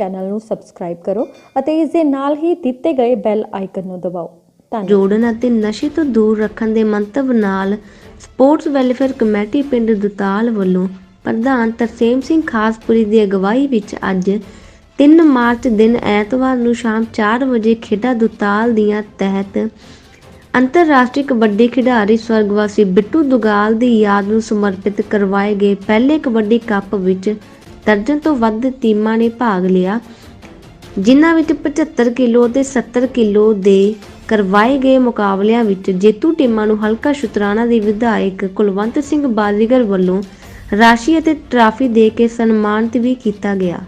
Channel ਨੂੰ subscribe ਕਰੋ ਅਤੇ ਇਸ ਦੇ ਨਾਲ ਹੀ ਦਿੱਤੇ ਗਏ ਬੈਲ ਆਈਕਨ ਨੂੰ ਦਬਾਓ। ਜੋੜਨ ਅਤੇ ਨਸ਼ੇ ਤੋਂ ਦੂਰ ਰੱਖਣ ਦੇ ਮੰਤਵ ਨਾਲ ਸਪੋਰਟਸ ਵੈਲਫੇਅਰ ਕਮੇਟੀ ਪਿੰਡ ਦੁਤਾਲ ਵੱਲੋਂ ਪ੍ਰਧਾਨ ਤਰਸੇਮ ਸਿੰਘ ਖਾਸਪੁਰੀ ਦੀ ਅਗਵਾਈ ਵਿੱਚ ਅੱਜ 3 ਮਾਰਚ ਦਿਨ ਐਤਵਾਰ ਨੂੰ ਸ਼ਾਮ 4 ਵਜੇ ਖੇਡਾਂ ਦੁਤਾਲ ਦੀਆਂ ਤਹਿਤ ਅੰਤਰਰਾਸ਼ਟਰੀ ਕਬੱਡੀ ਖਿਡਾਰੀ ਸਵਰਗਵਾਸੀ ਬਿੱਟੂ ਦੁਗਾਲ ਦੀ ਯਾਦ ਨੂੰ ਸਮਰਪਿਤ ਕਰਵਾਏ ਗਏ ਪਹਿਲੇ ਕਬੱਡੀ ਕੱਪ ਵਿੱਚ ਦਰਜਨ ਤੋਂ ਵੱਧ ਟੀਮਾਂ ਨੇ ਭਾਗ ਲਿਆ, ਜਿਨ੍ਹਾਂ ਵਿੱਚ 75 ਕਿਲੋ ਅਤੇ 70 ਕਿਲੋ ਦੇ ਕਰਵਾਏ ਗਏ ਮੁਕਾਬਲਿਆਂ ਵਿੱਚ ਜੇਤੂ ਟੀਮਾਂ ਨੂੰ ਹਲਕਾ ਸ਼ੁਤਰਾਣਾ ਦੇ ਵਿਧਾਇਕ ਕੁਲਵੰਤ ਸਿੰਘ ਬਾਲੀਗਰ ਵੱਲੋਂ ਰਾਸ਼ੀ ਅਤੇ ਟਰਾਫੀ ਦੇ ਕੇ ਸਨਮਾਨਿਤ ਵੀ ਕੀਤਾ ਗਿਆ।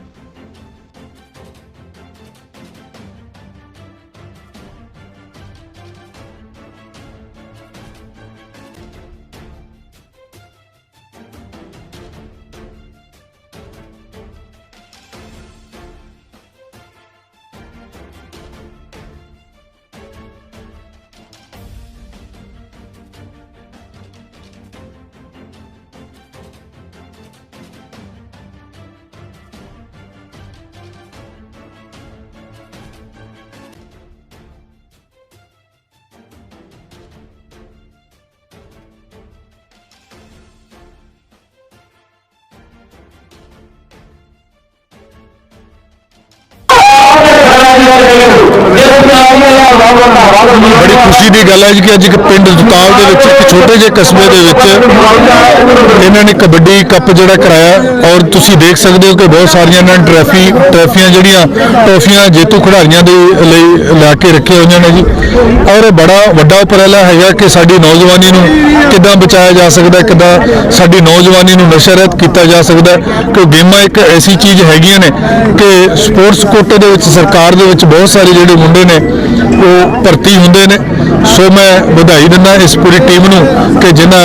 ਬੜੀ ਖੁਸ਼ੀ ਦੀ ਗੱਲ ਹੈ ਜੀ ਕਿ ਅੱਜ ਇੱਕ ਪਿੰਡ ਦੁਤਾਲ ਦੇ ਵਿੱਚ, ਇੱਕ ਛੋਟੇ ਜਿਹੇ ਕਸਬੇ ਦੇ ਵਿੱਚ ਇਹਨਾਂ ਨੇ ਕਬੱਡੀ ਕੱਪ ਜਿਹੜਾ ਕਰਾਇਆ ਔਰ ਤੁਸੀਂ ਦੇਖ ਸਕਦੇ ਹੋ ਕਿ ਬਹੁਤ ਸਾਰੀਆਂ ਇਹਨਾਂ ਨੇ ਟਰੈਫੀ, ਟਰੈਫੀਆਂ ਜਿਹੜੀਆਂ ਟਰੋਫੀਆਂ ਜੇਤੂ ਖਿਡਾਰੀਆਂ ਦੇ ਲਈ ਲਾ ਕੇ ਰੱਖੀਆਂ ਹੋਈਆਂ ਨੇ ਜੀ। ਔਰ ਇਹ ਬੜਾ ਵੱਡਾ ਉਪਰਾਲਾ ਹੈਗਾ ਕਿ ਸਾਡੀ ਨੌਜਵਾਨੀ ਨੂੰ ਕਿੱਦਾਂ ਬਚਾਇਆ ਜਾ ਸਕਦਾ, ਕਿੱਦਾਂ ਸਾਡੀ ਨੌਜਵਾਨੀ ਨੂੰ ਨਸ਼ਾ ਰਹਿਤ ਕੀਤਾ ਜਾ ਸਕਦਾ। ਕਿ ਗੇਮਾਂ ਇੱਕ ਐਸੀ ਚੀਜ਼ ਹੈਗੀਆਂ ਨੇ ਕਿ ਸਪੋਰਟਸ ਕੋਟੇ ਦੇ ਵਿੱਚ, ਸਰਕਾਰ ਦੇ ਵਿੱਚ ਬਹੁਤ ਸਾਰੇ ਜਿਹੜੇ ਮੁੰਡੇ ਨੇ ਉਹ ਭਰਤੀ ਹੁੰਦੇ ਨੇ। ਸੋ ਮੈਂ ਵਧਾਈ ਦਿੰਦਾ ਇਸ ਪੂਰੀ ਟੀਮ ਨੂੰ ਕਿ ਜਿਨ੍ਹਾਂ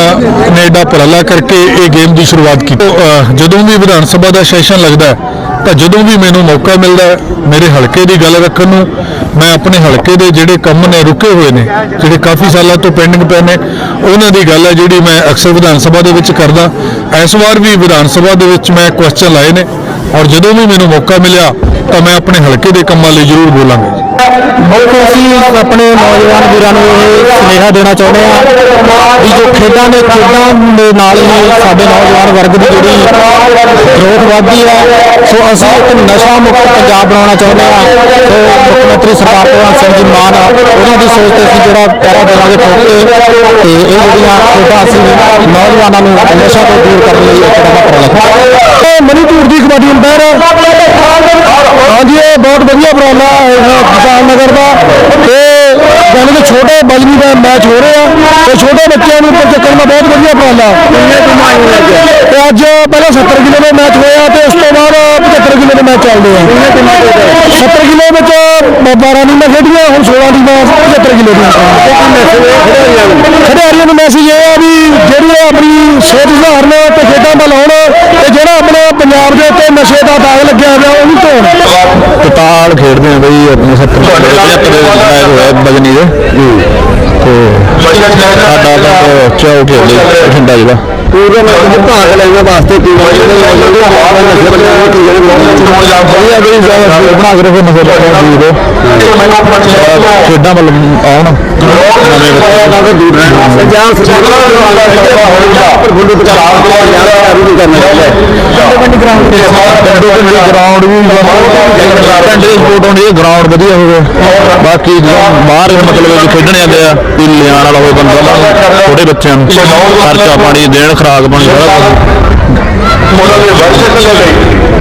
ਨੇ ਏਡਾ ਉਪਰਾਲਾ ਕਰਕੇ ਇਹ ਗੇਮ ਦੀ ਸ਼ੁਰੂਆਤ ਕੀਤੀ। ਜਦੋਂ ਵੀ ਵਿਧਾਨ ਸਭਾ ਦਾ ਸੈਸ਼ਨ ਲੱਗਦਾ ਤਾਂ ਜਦੋਂ ਵੀ ਮੈਨੂੰ ਮੌਕਾ ਮਿਲਦਾ ਮੇਰੇ ਹਲਕੇ ਦੀ ਗੱਲ ਰੱਖਣ ਨੂੰ, ਮੈਂ ਆਪਣੇ ਹਲਕੇ ਦੇ ਜਿਹੜੇ ਕੰਮ ਨੇ, ਰੁਕੇ ਹੋਏ ਨੇ, ਜਿਹੜੇ ਕਾਫੀ ਸਾਲਾਂ ਤੋਂ ਪੈਂਡਿੰਗ ਪਏ ਨੇ, ਉਹਨਾਂ ਦੀ ਗੱਲ ਹੈ ਜਿਹੜੀ ਮੈਂ ਅਕਸਰ ਵਿਧਾਨ ਸਭਾ ਦੇ ਵਿੱਚ ਕਰਦਾ। ਇਸ ਵਾਰ ਵੀ ਵਿਧਾਨ ਸਭਾ ਦੇ ਵਿੱਚ ਮੈਂ ਕੁਐਸਚਨ ਲਾਏ ਨੇ ਔਰ ਜਦੋਂ ਵੀ ਮੈਨੂੰ ਮੌਕਾ ਮਿਲਿਆ, ਤਾਂ ਮੈਂ ਆਪਣੇ ਹਲਕੇ ਦੇ ਕੰਮਾਂ ਲਈ ਜ਼ਰੂਰ ਬੋਲਾਂਗਾ। ਬਿਲਕੁਲ ਅਸੀਂ ਆਪਣੇ ਨੌਜਵਾਨ ਵੀਰਾਂ ਨੂੰ ਇਹ ਸੁਨੇਹਾ ਦੇਣਾ ਚਾਹੁੰਦੇ ਹਾਂ ਵੀ ਜੋ ਖੇਡਾਂ ਦੇ ਖੇਡਾਂ ਦੇ ਨਾਲ ਹੀ ਸਾਡੇ ਨੌਜਵਾਨ ਵਰਗ ਦੀ ਜਿਹੜੀ ਗਰੋਥ ਵਧਦੀ ਹੈ, ਸੋ ਅਸੀਂ ਇੱਕ ਨਸ਼ਾ ਮੁਕਤ ਪੰਜਾਬ ਬਣਾਉਣਾ ਚਾਹੁੰਦੇ ਹਾਂ। ਸੋ ਮੁੱਖ ਮੰਤਰੀ ਸਰਦਾਰ ਭਗਵੰਤ ਸਿੰਘ ਜੀ ਮਾਨ, ਉਹਨਾਂ ਦੀ ਸੋਚ ਤੇ ਅਸੀਂ ਜਿਹੜਾ ਪਹਿਰਾ ਦੇਵਾਂਗੇ ਠੋਕ ਕੇ ਤੇ ਇਹ ਜਿਹੜੀਆਂ ਖੇਡਾਂ ਅਸੀਂ ਨੌਜਵਾਨਾਂ ਨੂੰ ਨਸ਼ਾ ਤੋਂ ਦੂਰ ਕਰਨ ਲਈ ਇੱਕ ਨਵਾਂ ਉਪਰਾਲਾ ਮਨੀਪੁਰ ਦੀ ਕਬੱਡੀ ਅੰਦਰ ਹਾਂਜੀ ਇਹ ਬਹੁਤ ਵਧੀਆ ਉਪਰਾਲਾ ਹੈ ਕਿਸਾਨ ਨਗਰ ਦਾ। ਤੇ ਜਾਨੀ ਕਿ ਛੋਟੇ ਬਲਵੀ ਦਾ ਮੈਚ ਹੋ ਰਿਹਾ। ਤੇ ਛੋਟੇ ਬੱਚਿਆਂ ਨੂੰ ਉੱਪਰ ਚੱਕਣ ਦਾ ਬਹੁਤ ਵਧੀਆ ਉਪਰਾਲਾ ਤੇ ਅੱਜ ਪਹਿਲਾਂ 70 ਕਿਲੋ ਦਾ ਮੈਚ ਹੋਇਆ ਤੇ ਉਸ ਤੋਂ ਬਾਅਦ 75 ਕਿਲੋ ਦੇ ਮੈਚ ਚੱਲਦੇ ਆ। ਕਿੰਨੇ ਟੀਮਾਂ ਦੇ 70 ਕਿਲੋ ਵਿੱਚ 12 ਟੀਮਾਂ ਖੇਡੀਆਂ ਹੁਣ 16 ਟੀਮਾਂ 75 ਕਿਲੋ ਦੀਆਂ। ਖਿਡਾਰੀਆਂ ਨੂੰ? ਮੈਸੇਜ ਇਹ ਆ ਵੀ ਜਿਹੜੀ ਆਪਣੀ ਸਿਹਤ ਸੁਧਾਰਨ ਤੇ ਖੇਡਾਂ ਜਿਹੜਾ ਆਪਣੇ ਪੰਜਾਬ ਦੇ ਉੱਤੇ ਨਸ਼ੇ ਦਾ ਦਾਗ ਲੱਗਿਆ ਹੋਇਆ ਉਹ ਵੀ ਧੋਣ ਟਟਾਲ ਖੇਡਦੇ ਆ ਬਈ ਆਪਣੇ 70 75 ਦੇ ਮੈਚ ਹੋਇਆ ਬਜਨੀ ਦੇ ਤੇ ਸਾਡਾ ਤਾਂ ਚਾਉ ਖੇਡੇ ਠੰਡਾ ਜਿਹੜਾ ਟੂਰਨਾਮੈਂਟ ਵਿੱਚ ਭਾਗ ਲੈਣ ਵਾਸਤੇ ਬਈ ਬਣਾ ਕੇ ਰੱਖੋ ਨਜ਼ਰ ਰੱਖੋ ਜੀ ਦੇ ਖੇਡਾਂ ਵੱਲ ਆਉਣ ਨਵੇਂ ਦੂਰ ਰਹਿਣਾ ਜਾਂ ਸਰਕਾਰ ਪਰ ਬੁੱਢੇ ਪੰਜਾਬ ਦੇ ਯਾਰ ਕਾਰੂ ਨਹੀਂ ਕਰਨਾ ਚਾਹੀਦਾ ਗਰਾਊਂਡ ਵੀ ਦੇ ਸਪੋਰਟ ਹੋਣੀ ਇਹ ਗਰਾਊਂਡ ਵਧੀਆ ਹੋਵੇ ਬਾਕੀ ਬਾਹਰ ਮਤਲਬ ਕਿ ਖੇਡਣ ਜਾਂਦੇ ਆ ਵੀ ਲਿਆਉਣ ਵਾਲਾ ਹੋਵੇ ਬੰਦਾ ਛੋਟੇ ਬੱਚਿਆਂ ਨੂੰ ਖਰਚਾ ਪਾਣੀ ਦੇਣ ਖਰਾਕ ਪਾਣੀ ਸਾਰਾ ਕੁਝ